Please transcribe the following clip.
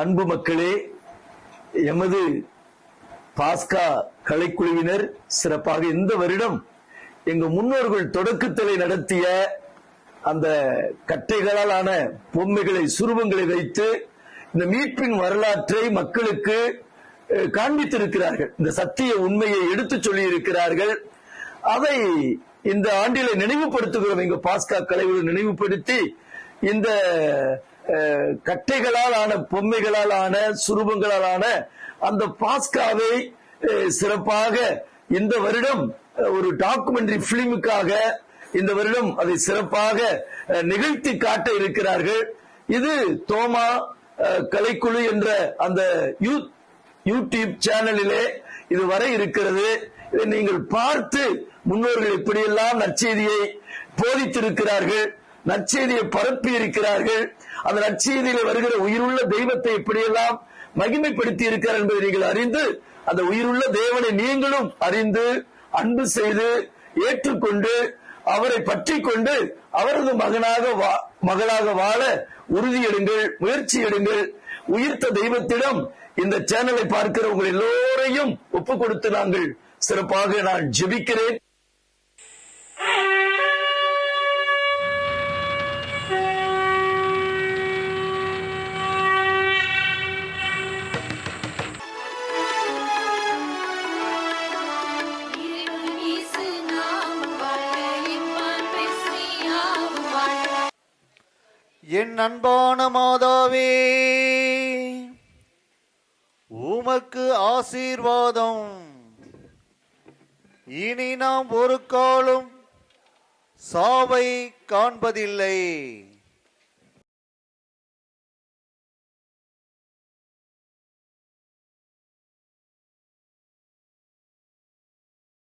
அன்பு மக்களே எமது பாஸ்கா கலைக்குழுவினர் சிறப்பாக இந்த வருடம் எங்க முன்னோர்கள் தொடக்கத்திலே நடத்திய அந்த கட்டைகளால் ஆன பொம்மைகளை சுரூபங்களை வைத்து இந்த மீட்பின் வரலாற்றை மக்களுக்கு காண்பித்திருக்கிறார்கள். இந்த சத்திய உண்மையை எடுத்துச் சொல்லி இருக்கிறார்கள் அதை இந்த ஆண்டிலே நினைவுபடுத்துகிறோம். எங்க பாஸ்கா கலைகளை நினைவுபடுத்தி இந்த கட்டைகளால் ஆன பொம்மைகளால் ஆன சுரூபங்களால் ஆன அந்த பாஸ்காவை சிறப்பாக இந்த வருடம் ஒரு டாக்குமெண்ட்ரி பிலிமுக்காக இந்த வருடம் அதை சிறப்பாக நிகழ்த்தி காட்ட இருக்கிறார்கள். இது தோமா கலைக்குழு என்ற அந்த யூத் யூடியூப் சேனலிலே இது வர இருக்கிறது. இதை நீங்கள் பார்த்து முன்னோர்கள் இப்படியெல்லாம் நற்செய்தியை போதித்திருக்கிறார்கள். நற்செய்தியை பரப்பி இருக்கிறார்கள். அந்த நற்செய்தியில வருகிற உயிருள்ள தெய்வத்தை எப்படியெல்லாம் மகிமைப்படுத்தி இருக்கிறார் என்பதை நீங்கள் அறிந்து அந்த உயிருள்ள தேவனை நீங்களும் அறிந்து அன்பு செய்து ஏற்றுக்கொண்டு அவரை பற்றி கொண்டு அவரது மகனாக வா- மகளாக வாழ உறுதி எடுங்கள் முயற்சி எடுங்கள். உயிர்த்த தெய்வத்திடம் இந்த சேனலை பார்க்கிற உங்கள் எல்லோரையும் ஒப்பு கொடுத்து நாங்கள் சிறப்பாக நான் ஜெபிக்கிறேன். என் அன்பான மாதாவே உமக்கு ஆசீர்வாதம். இனி நாம் ஒரு காலம் சாவை காண்பதில்லை.